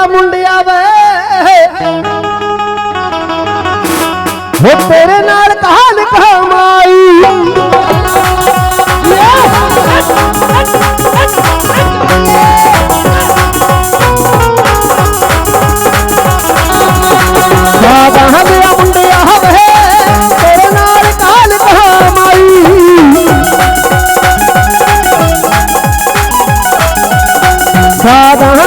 ਦਿਆ ਮੁੰਡਿਆ ਵੇ ਹੋ ਤੇਰੇ ਨਾਲ ਕਹਾਲ ਕਮਾਈ ਸਾਦਾ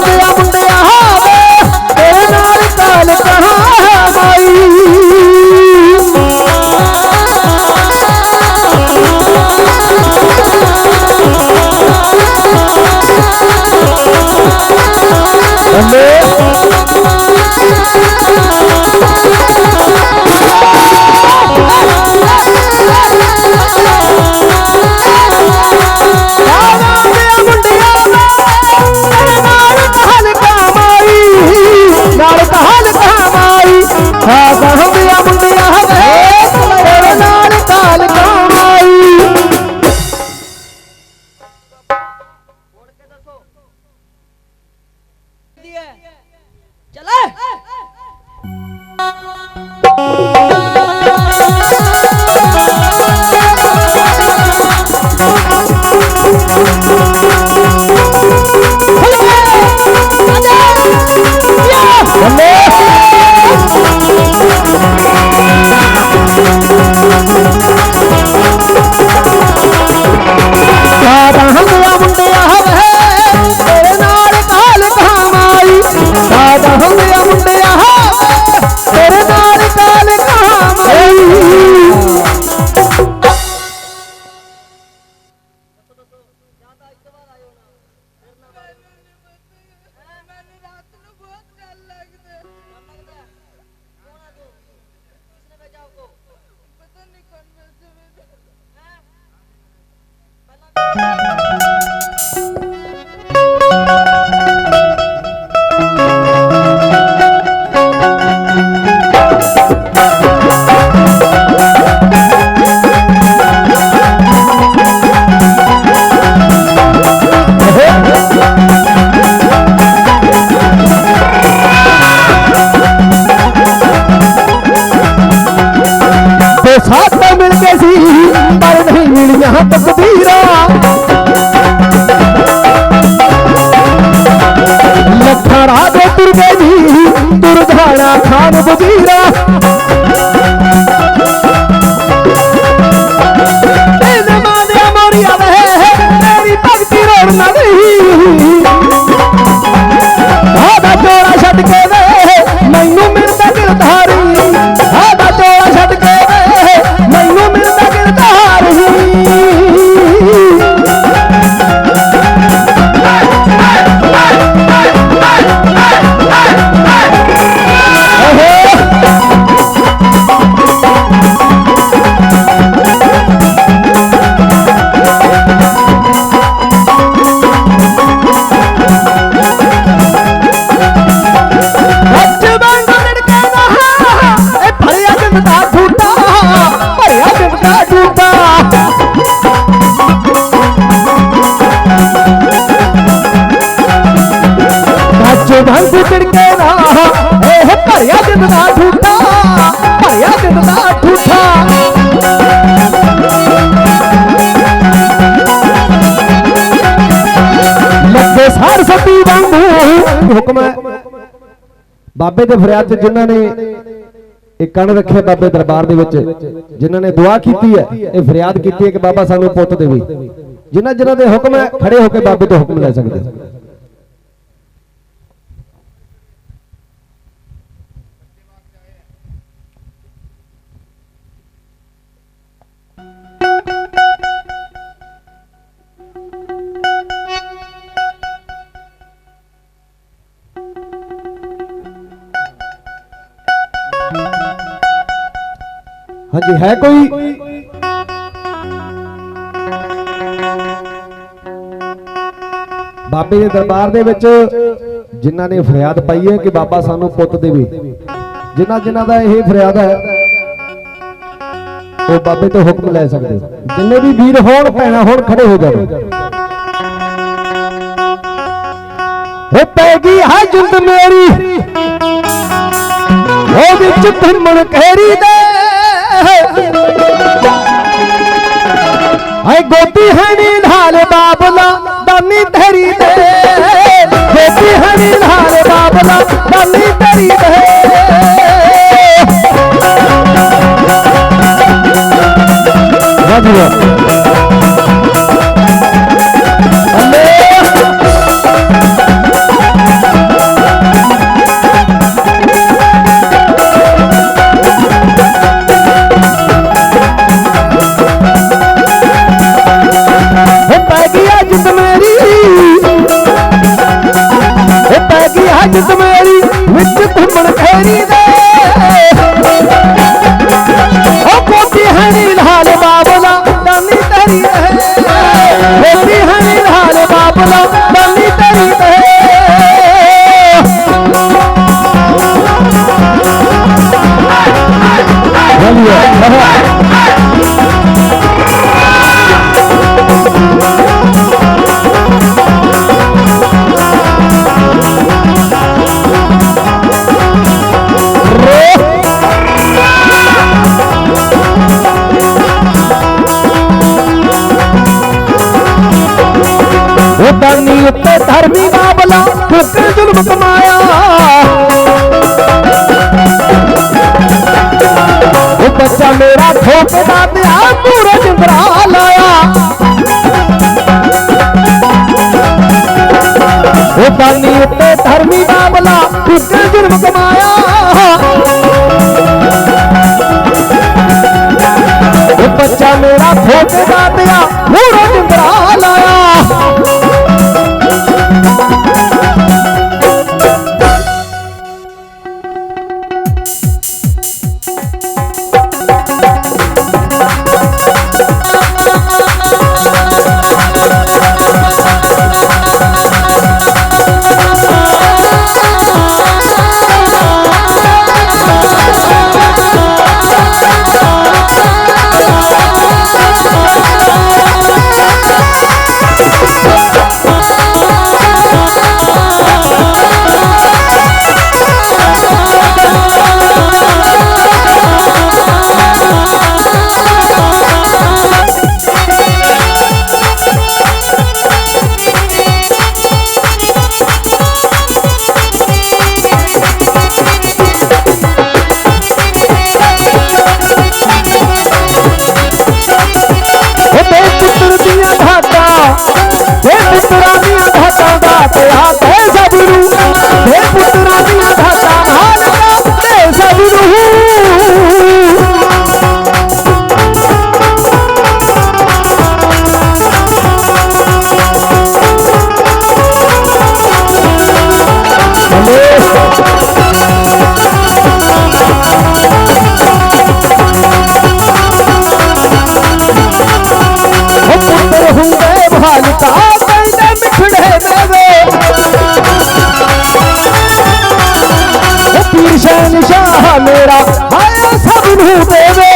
ਬੱਲੇ ਸਾਥ ਤਾਂ ਮਿਲ ਕੇ ਸੀ, ਪਰ ਨਹੀਂ ਮਿਲੀਆਂ ਤਕਦੀਰਾਂ। ਲੱਖਾਂ ਰਾਜੇ ਤੁਰ ਗਏ ਜੀ, ਤੁਰ ਜਾਣਾ ਖਾਨ ਵਜ਼ੀਰਾ। ਲੱਗੇ ਵਾਂਗੂ। ਹੁਕਮ ਹੈ। ਬਾਬੇ ਦੇ ਫਰਿਆਦ ਚ ਜਿਨ੍ਹਾਂ ਨੇ ਇਹ ਕਣ ਰੱਖੇ ਬਾਬੇ ਦਰਬਾਰ ਦੇ ਵਿੱਚ, ਜਿਨ੍ਹਾਂ ਨੇ ਦੁਆ ਕੀਤੀ ਹੈ, ਇਹ ਫਰਿਆਦ ਕੀਤੀ ਹੈ ਕਿ ਬਾਬਾ ਸਾਨੂੰ ਪੁੱਤ ਦੇਵੇ। ਜਿਨ੍ਹਾਂ ਜਿਨ੍ਹਾਂ ਦੇ ਹੁਕਮ ਹੈ, ਖੜੇ ਹੋ ਕੇ ਬਾਬੇ ਤੋਂ ਹੁਕਮ ਲੈ ਸਕਦੇ। ਹਾਂਜੀ, ਹੈ ਕੋਈ? ਬਾਬੇ ਦੇ ਦਰਬਾਰ ਦੇ ਵਿੱਚ ਜਿਨ੍ਹਾਂ ਨੇ ਫਰਿਆਦ ਪਾਈ ਹੈ ਕਿ ਬਾਬਾ ਸਾਨੂੰ ਪੁੱਤ ਦੇਵੇ। ਜਿਨ੍ਹਾਂ ਜਿਨ੍ਹਾਂ ਦਾ ਇਹ ਫਰਿਆਦ ਹੈ, ਉਹ ਬਾਬੇ ਤੋਂ ਹੁਕਮ ਲੈ ਸਕਦੇ। ਜਿੰਨੇ ਵੀ ਵੀਰ ਹੋਣ, ਭੈਣਾਂ ਹੋਣ, ਖੜੇ ਹੋ ਜਾਓ ਉਹ ਪੈ ਗਈ ਮੇਰੀ ਉਹ ਵਿੱਚ ਘੁੰਮਣ ਕਹਿਰੀ ਦੇ। ਹਾਏ ਗੋਪੀ ਹਣੀ ਢਾਲ ਬਾਬਲਾ, ਦਾਨੀ ਤੇਰੀ ਦੇ ਗੋਪੀ ਹਣੀ ਢਾਲ ਬਾਬਲਾ, ਦਾਨੀ ਤੇਰੀ ਦੇ ਵਾਜੂਆ ਅੱਲੇ ਅੱਜ ਜਿੰਦ ਵਿੱਚ ਘੁੰਮਣ ਖੈਰੀ ਦੇ। ਹੋ ਕੋਟੀ ਹਣੀ ਲਾਲ ਬਾਬਲਾ ਦਾਨੀ ਤੇਰੀ ਹੈ ਕੋਟੀ ਹਣੀ ਲਾਲ ਬਾਬਲਾ ਦਾਨੀ ਤੇਰੀ ਹੈ ਉਹ ਦਾਨੀ ਉੱਤੇ ਧਰਮੀ ਬਾਬਲਾ ਫੁੱਕੇ ਜ਼ੁਲਮ ਕਮਾਇਆ ਉਹ ਬੱਚਾ ਮੇਰਾ ਠੋਕਦਾ ਪਿਆ ਪੂਰਾ ਜਿੰਦਰਾ ਲਾਇਆ ਉਹ ਦਾਨੀ ਉੱਤੇ ਧਰਮੀ ਬਾਬਲਾ ਫੁੱਕੇ ਜ਼ੁਲਮ ਕਮਾਇਆ ਉਹ ਬੱਚਾ ਮੇਰਾ ਠੋਕਦਾ ਪਿਆ ਪੂਰਾ ਸ਼ਾਨ ਮੇਰਾ ਆਇਆ ਸਭ ਨੂੰ ਦੇਵੇ।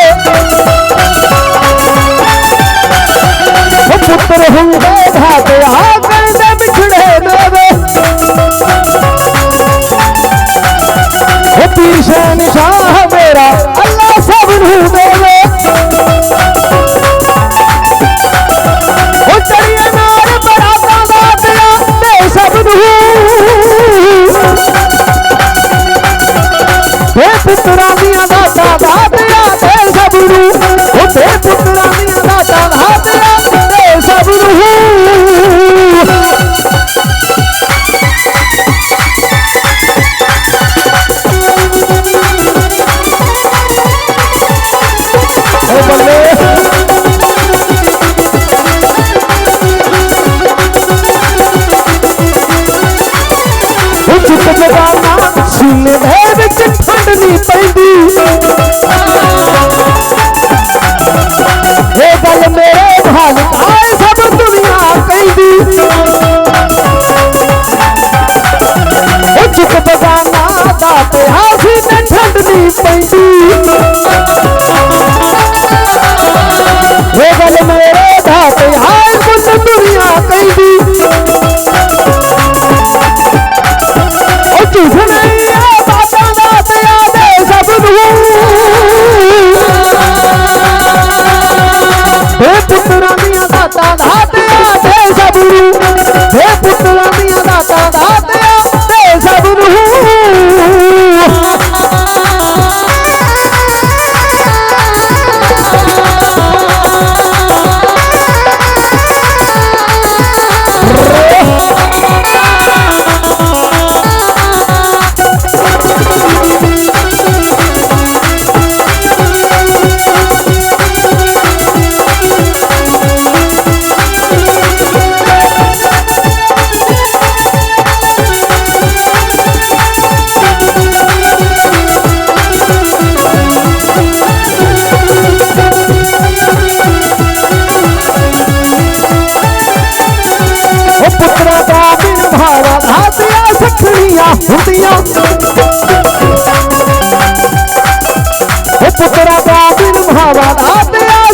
ਉਹ ਪੁੱਤਰ ਹੁੰਦੇ ਭਾਲਕਾ ਕਹਿੰਦੇ ਮਿਠੜੇ ਦੇਵੇ। ਉਹ ਪੀਰ ਸ਼ਾਨ ਸ਼ਾਹ ਮੇਰਾ ਅੱਲਾ ਸਭ ਨੂੰ ਦੇਵੇ। ਪੁੱਤਰਾਂ ਦੀਆਂ ਦਾਤਾਂ ਦਾ ਪਿਆ ਤੇ ਸਭ ਨੂੰ। ਉਹ ਤੇ ਪੁੱਤਰਾਂ ਦੀਆਂ ਦਾਤਾਂ ਦਾ ਤੇ ਸਭ ਨੂੰ।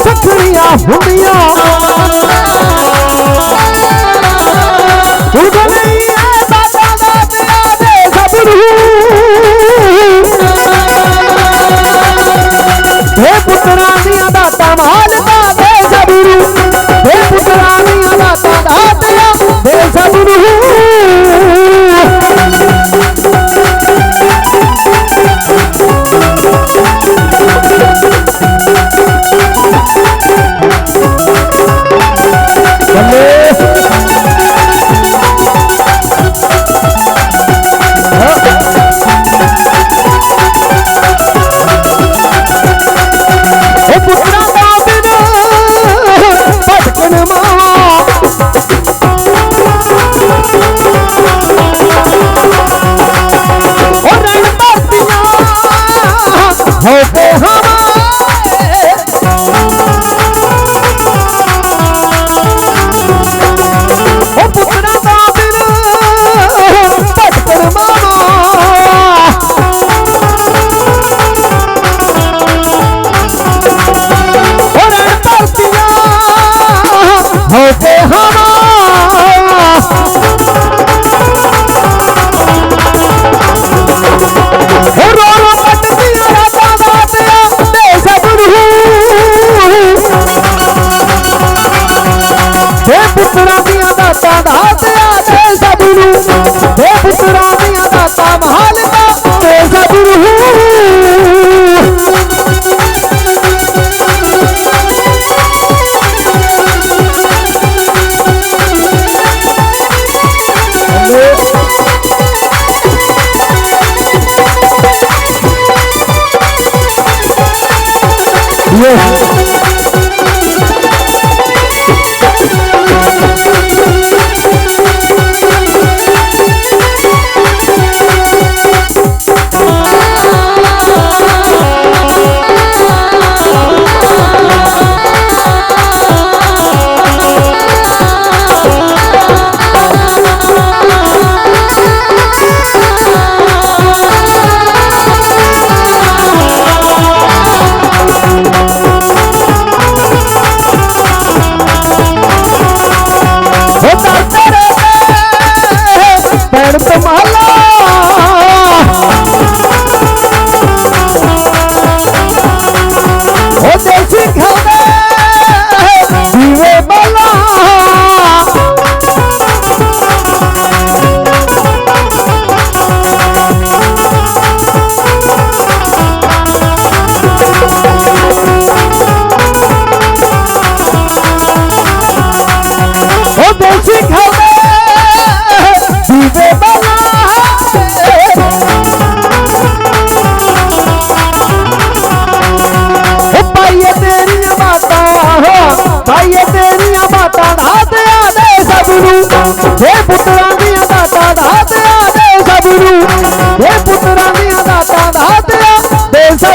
ਸਖਣੀਆਂ ਹੁੰਦੀਆਂ। ਤੁਰ ਨਹੀਂ ਐ ਬਾਬਾ ਦਾ ਪਿਆ ਦੇ ਸਬਰੂ ਇਹ ਪੁੱਤਰਾਂ ਦੀਆਂ ਦਾਤਾਂ ਮਾਲ ਦਾ ਦੇ ਸਬਰੂ ਇਹ ਪੁੱਤਰਾਂ ਦੀਆਂ ਦਾਤਾਂ ਦਾ ਪਿਆ ਦੇ ਸਬਰੂ Opus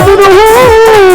শুরু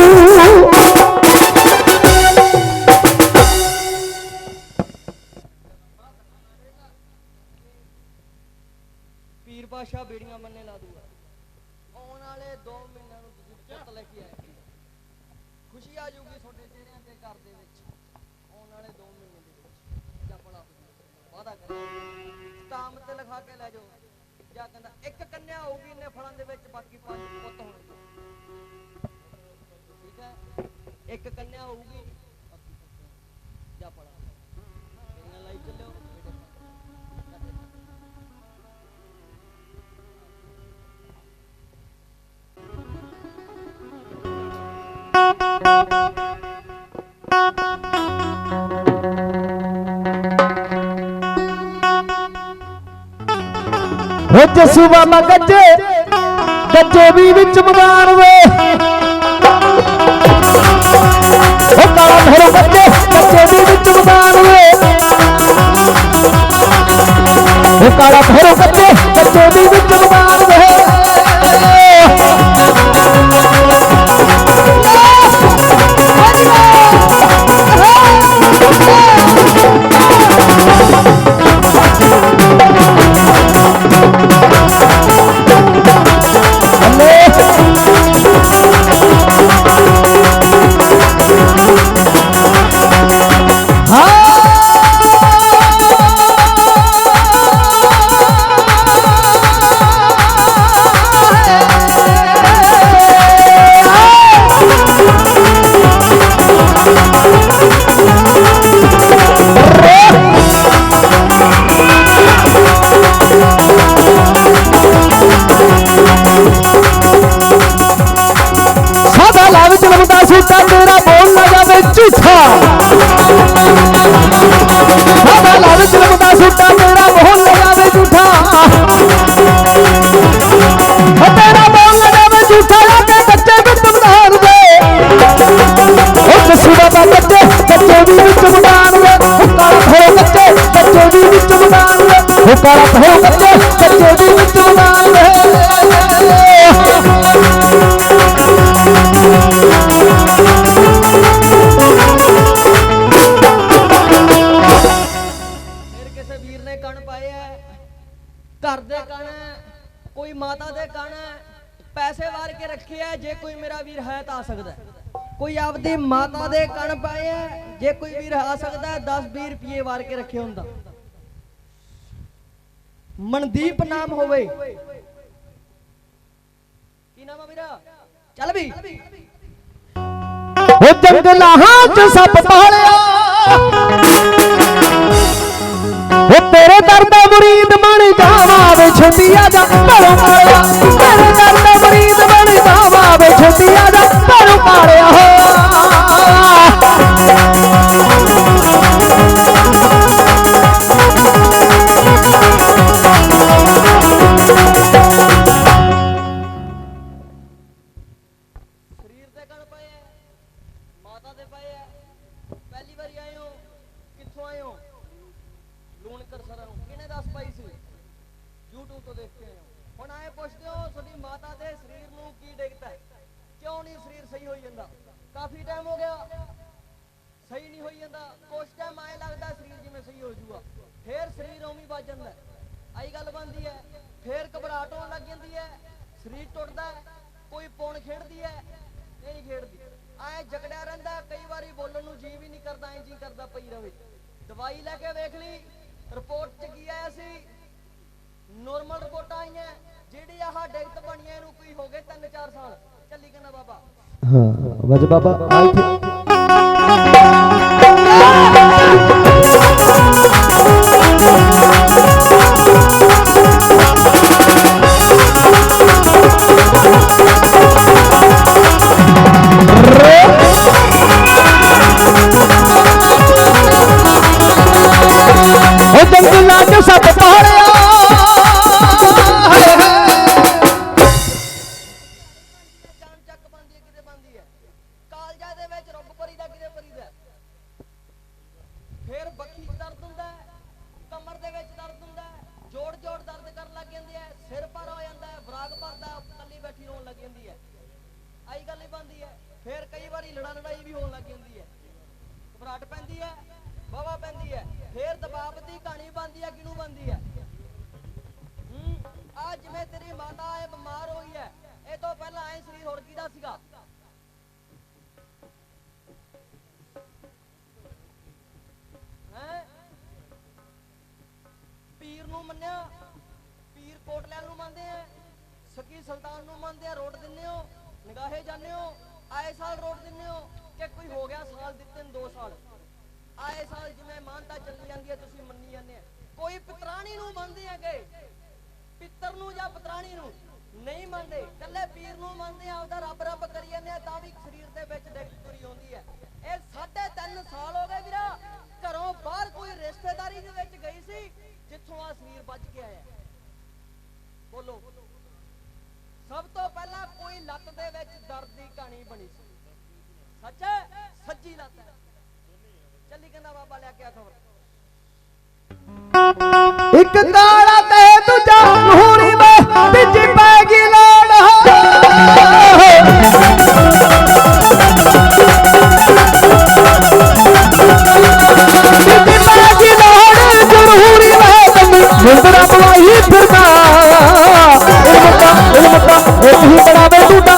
ਹੋ ਜਸੂਆ ਮਾ ਗੱਜੇ ਗੱਜੇ ਵੀ ਵਿੱਚ ਮਦਾਨ ਵੇ ਹੋ ਕਾਲਾ ਮੇਰਾ ਗੱਜੇ ਗੱਜੇ ਵੀ ਵਿੱਚ ਮਦਾਨ ਵੇ ਹੋ ਕਾਲਾ ਮੇਰਾ ਗੱਜੇ ਗੱਜੇ ਵੀ ਵਿੱਚ ਮਦਾਨ ਦੇ ਓ ਕਾਲਾ ਹੋ ਕੱਚੇ ਵਿੱਚ ਮਦਾਨ ਫਿਰ ਕਿਸੇ ਵੀਰ ਨੇ ਕਣ ਪਾਏ ਐ ਘਰ ਦੇ ਕਣ ਐ, ਕੋਈ ਮਾਤਾ ਦੇ ਕਣ ਐ, ਪੈਸੇ ਵਾਰ ਕੇ ਰੱਖੇ ਐ ਜੇ ਕੋਈ ਮੇਰਾ ਵੀਰ ਹੈ ਤਾਂ ਆ ਸਕਦਾ ਕੋਈ ਆਪਦੀ ਮਾਤਾ ਦੇ ਕਣ ਪਾਏ ਐ ਜੇ ਕੋਈ ਵੀਰ ਆ ਸਕਦਾ ਹੈ 10 20 ਰੁਪਏ ਵਾਰ ਕੇ ਰੱਖੇ ਹੁੰਦਾ। ਮਨਦੀਪ ਨਾਮ ਹੋਵੇ। ਕੀ ਨਾਮ ਆ ਵੀਰਾ ਚੱਲ ਵੀ। ਉਹ ਜੰਗਲਾਂ ਚ ਸੱਪ ਪਾਲਿਆ। ਉਹ ਤੇਰੇ ਦਰ ਦਾ ਮੁਰੀਦ ਬਣ ਜਾਵਾਂ ਵੇ ਛੇਤੀ ਆ ਜਾ ਘਰੋਂ ਪਾਲਿਆ। ਤੇਰੇ ਦਰ ਦਾ ਮੁਰੀਦ ਬਣ ਜਾਵਾਂ ਵੇ ਛੇਤੀ ਆ ਜਾ ਘਰੋਂ ਪਾਲਿਆ। ਹੋ ਹਾਂ ਵਜ ਬਾਬਾ ਆ ਉਹ ਜੰਗਲਾਂ ਚ ਸੱਪ ਪਾਲਿਆ ਬਾਪ ਦੀ ਕਹਾਣੀ ਬੰਦੀ ਹੈ ਕਿਨੂੰ ਬੰਦੀ ਹੈ ਹੂੰ ਆ ਜਿਵੇਂ ਤੇਰੀ ਮਾਤਾ ਇਹ ਬਿਮਾਰ ਹੋਈ ਹੈ ਇਹ ਤੋਂ ਪਹਿਲਾਂ ਐ ਸਰੀਰ ਹੋਰ ਕਿਹਦਾ ਸੀਗਾ? ਹੈ? ਪੀਰ ਨੂੰ ਮੰਨਿਆ, ਪੀਰ ਕੋਟਲੈਲ ਨੂੰ ਮੰਨਦੇ ਆ ਸਕੀ ਸੁਲਤਾਨ ਨੂੰ ਮੰਨਦੇ ਆ ਰੋਟ ਦਿੰਦੇ ਹੋ, ਨਿਗਾਹੇ ਜਾਂਦੇ ਹੋ, ਆਏ ਸਾਲ ਰੋਟ ਦਿੰਦੇ ਹੋ, ਕਿ ਕੋਈ ਹੋ ਗਿਆ ਸਾਲ, ਦਿੱਤੇ ਨੇ 2 ਸਾਲ। ਆਏ ਸਾਲ ਜਿਵੇਂ ਮਾਨਤਾ ਚੱਲੀ ਜਾਂਦੀ ਹੈ, ਤੁਸੀਂ ਮੰਨੀ ਜਾਂਦੇ ਆ ਕੋਈ ਪਤਰਾਣੀ ਨੂੰ ਮੰਨਦੇ ਹੈਗੇ? ਪਿੱਤਰ ਨੂੰ ਜਾਂ ਪਤਰਾਣੀ ਨੂੰ? ਨਹੀਂ ਮੰਨਦੇ। ਕੱਲੇ ਪੀਰ ਨੂੰ ਮੰਨਦੇ ਆ ਉਹਦਾ ਰੱਬ ਰੱਬ ਕਰੀ ਜਾਂਦੇ ਆ, ਤਾਂ ਵੀ ਸਰੀਰ ਦੇ ਵਿੱਚ ਦਿੱਕਤ ਆਉਂਦੀ ਹੈ। ਇਹ ਸਾਢੇ ਤਿੰਨ ਸਾਲ ਹੋ ਗਏ ਵੀਰਾ, ਘਰੋਂ ਬਾਹਰ ਕੋਈ ਰਿਸ਼ਤੇਦਾਰੀ ਦੇ ਵਿੱਚ ਗਈ ਸੀ, ਜਿੱਥੋਂ ਆ ਸਰੀਰ ਬਚ ਕੇ ਆਇਆ। ਬੋਲੋ। ਸਭ ਤੋਂ ਪਹਿਲਾਂ ਕੋਈ ਲੱਤ ਦੇ ਵਿੱਚ ਦਰਦ ਦੀ ਕਹਾਣੀ ਬਣੀ ਸੀ। ਸੱਚ? ਸੱਜੀ ਲੱਤ ਹੈ। ਕਹਿੰਦਾ ਬਾਬਾ ਲੈ ਕੇ ਆ ਖਬਰ। ਇੱਕ ਕਾਲਾ ਤੇ ਦੂਜਾ ਨੂਰੀ ਮੈਂ ਵਿੱਚ ਪੈ ਗਈ ਲੋੜ ਵਿੱਚ ਪੈ ਗਈ ਲੋੜ ਜ਼ਰੂਰੀ ਮੈਂ ਤੈਨੂੰ ਮੁੰਦਰਾ ਬੁਲਾਈ ਫਿਰਦਾ। ਇਹ ਮੱਤਾ ਇਹ ਮੱਤਾ ਇਹ ਹੀ ਬੜਾਵੇ ਟੂਟਾ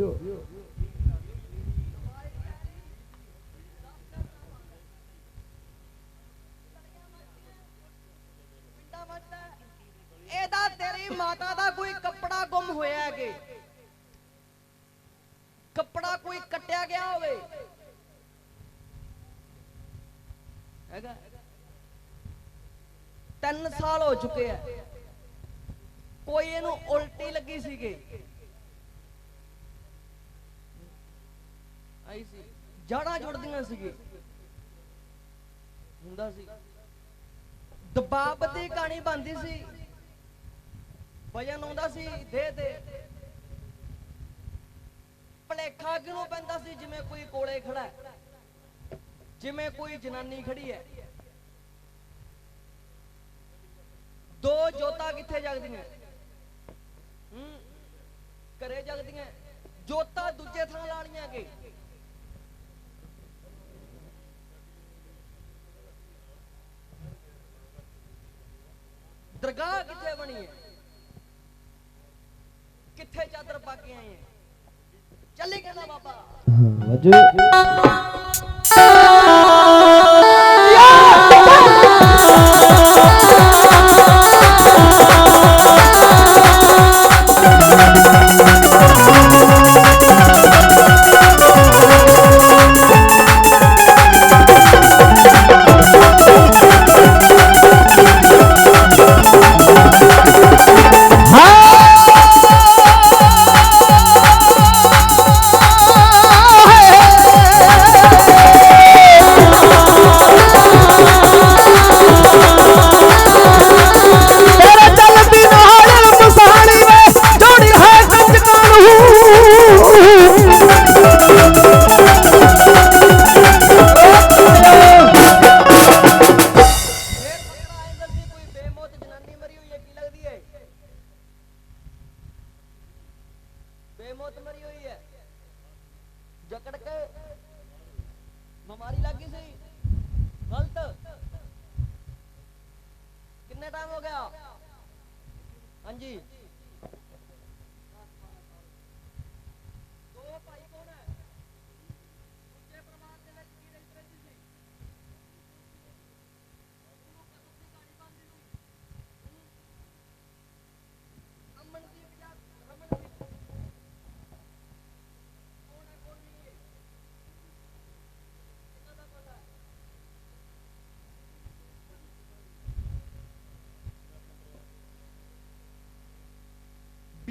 ਕੋਈ ਗਿਆ ਹੋਵੇ। ਹੈਗਾ? 3 ਸਾਲ ਹੋ ਚੁੱਕੇ ਆ। ਕੋਈ ਇਹਨੂੰ ਉਲਟੀ ਲੱਗੀ ਸੀਗੇ। ਆਈ ਸੀ। ਜੜਾਂ ਜੁੜਦੀਆਂ ਸੀਗੇ। ਹੁੰਦਾ ਸੀ। ਦਬਾਅ ਦੀ ਕਹਾਣੀ ਬੰਦੀ ਸੀ। ਵਜਨ ਆਉਂਦਾ ਸੀ ਦੇ ਦੇ। ਭਲੇਖਾ ਕਿਉਂ ਪੈਂਦਾ ਸੀ, ਜਿਵੇਂ ਕੋਈ ਕੋਲੇ ਖੜਾ ਹੈ। ਜਿਵੇਂ ਕੋਈ ਜਨਾਨੀ ਖੜੀ ਹੈ। ਦੋ ਜੋਤਾਂ ਕਿੱਥੇ ਜਗਦੀਆਂ? ਹੂੰ, ਘਰੇ ਜਗਦੀਆਂ। ਜੋਤਾਂ ਦੂਜੇ ਥਾਂ ਲਾਣੀਆਂ ਕੇ? ਦਰਗਾਹ ਕਿੱਥੇ ਬਣੀ ਹੈ? ਕਿੱਥੇ ਚਾਦਰ ਪਾ ਕੇ ਆਏ ਹੈ? ਚੱਲੇ ਕਹਿੰਦਾ ਬਾਬਾ। ਹਾਂ ਵਾਜੂ।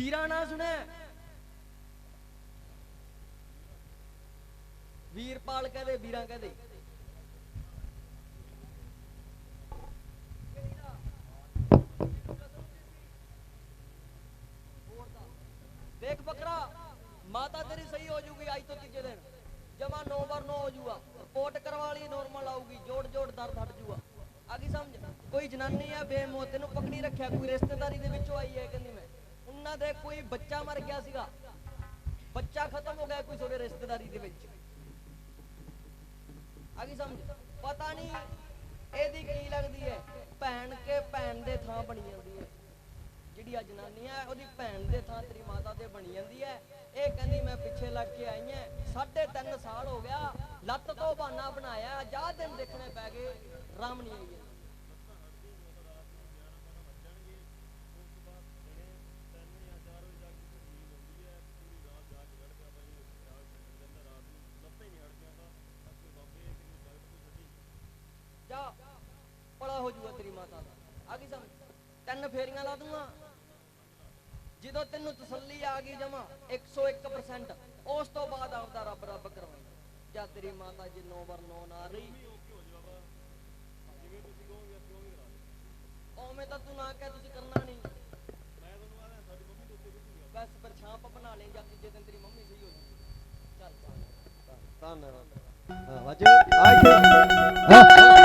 ਵੀਰਾ ਨਾ ਸੁਣਿਆ ਵੀਰਪਾਲ ਕਹਦੇ, ਵੀਰਾਂ ਕਹਦੇ? ਦੇਖ ਬੱਕਰਾ, ਮਾਤਾ ਤੇਰੀ ਸਹੀ ਹੋ ਜੂਗੀ ਅੱਜ ਤੋਂ ਤੀਜੇ ਦਿਨ। ਜਮਾ 9 ਵਾਰ 9 ਹੋ ਜੂਗਾ। ਰਿਪੋਰਟ ਕਰਵਾ ਲਈ ਨੋਰਮਲ ਆਊਗੀ। ਜੋੜ ਜੋੜ ਦਰਦ ਹਟ ਜੂਗਾ। ਆ ਗਈ ਸਮਝ? ਕੋਈ ਜਨਾਨੀ ਆ, ਬੇਮੌਤ ਨੂੰ ਪਕੜੀ ਰੱਖਿਆ, ਕੋਈ ਰਿਸ਼ਤੇਦਾਰੀ ਦੇ ਵਿੱਚੋਂ ਆਈ ਹੈ, ਕਹਿੰਦੀ ਮੈਂ। ਉਹਨਾਂ ਦੇ ਕੋਈ ਬੱਚਾ ਮਰ ਗਿਆ ਸੀਗਾ। ਬੱਚਾ ਖਤਮ ਹੋ ਗਿਆ ਕੋਈ ਤੁਹਾਡੇ ਰਿਸ਼ਤੇਦਾਰੀ ਦੇ ਵਿੱਚ। ਆ ਗਈ ਸਮਝ? ਪਤਾ ਨਹੀਂ ਇਹਦੀ ਕੀ ਲੱਗਦੀ ਹੈ। ਭੈਣ ਕੇ ਭੈਣ ਦੇ ਥਾਂ ਬਣੀ ਜਾਂਦੀ ਹੈ। ਜਿਹੜੀ ਆ ਜਨਾਨੀ ਹੈ, ਉਹਦੀ ਭੈਣ ਦੇ ਥਾਂ ਤੇਰੀ ਮਾਤਾ ਤੇ ਬਣੀ ਜਾਂਦੀ ਹੈ। ਇਹ ਕਹਿੰਦੀ, ਮੈਂ ਪਿੱਛੇ ਲੱਗ ਕੇ ਆਈ ਐ ਸਾਢੇ ਤਿੰਨ ਸਾਲ ਹੋ ਗਿਆ, ਲੱਤ ਤੋਂ ਬਹਾਨਾ ਬਣਾਇਆ। ਜਾ ਦਿਨ ਦੇਖਣੇ ਪੈ ਗਏ। ਰਾਮ ਨਹੀਂ ਆਈ ਹੈ ਜਾ ਪੜਾ ਹੋ ਜੂਗਾ ਤੇਰੀ ਮਾਤਾ ਦਾ ਆ ਗਈ ਸਮਝ ਤਿੰਨ ਫੇਰੀਆਂ ਲਾ ਦੂੰਗਾ। ਜਦੋਂ ਤੈਨੂੰ ਤਸੱਲੀ ਆ ਗਈ ਜਮਾ 101% ਉਸ ਤੋਂ ਬਾਅਦ ਆਪਦਾ ਰੱਬ ਰੱਬ ਕਰਵਾਈ। ਜਾਂ ਤੇਰੀ ਮਾਤਾ ਜੇ ਨੌ ਵਾਰ ਨੌ ਨਾ ਰਹੀ। ਓਵੇਂ ਤਾਂ ਤੂੰ ਨਾ ਕਹਿ, ਤੁਸੀਂ ਕਰਨਾ ਨਹੀਂ। ਬਸ ਪਰ ਬਣਾ ਲੈ ਜਾਂ ਤੀਜੇ ਦਿਨ ਤੇਰੀ ਮੰਮੀ ਸਹੀ ਹੋ ਜੂਗੀ। ਚੱਲ ਧੰਨਵਾਦ। ਹਾਂ, ਵਾਜੂ। ਆ ਹਾਂ।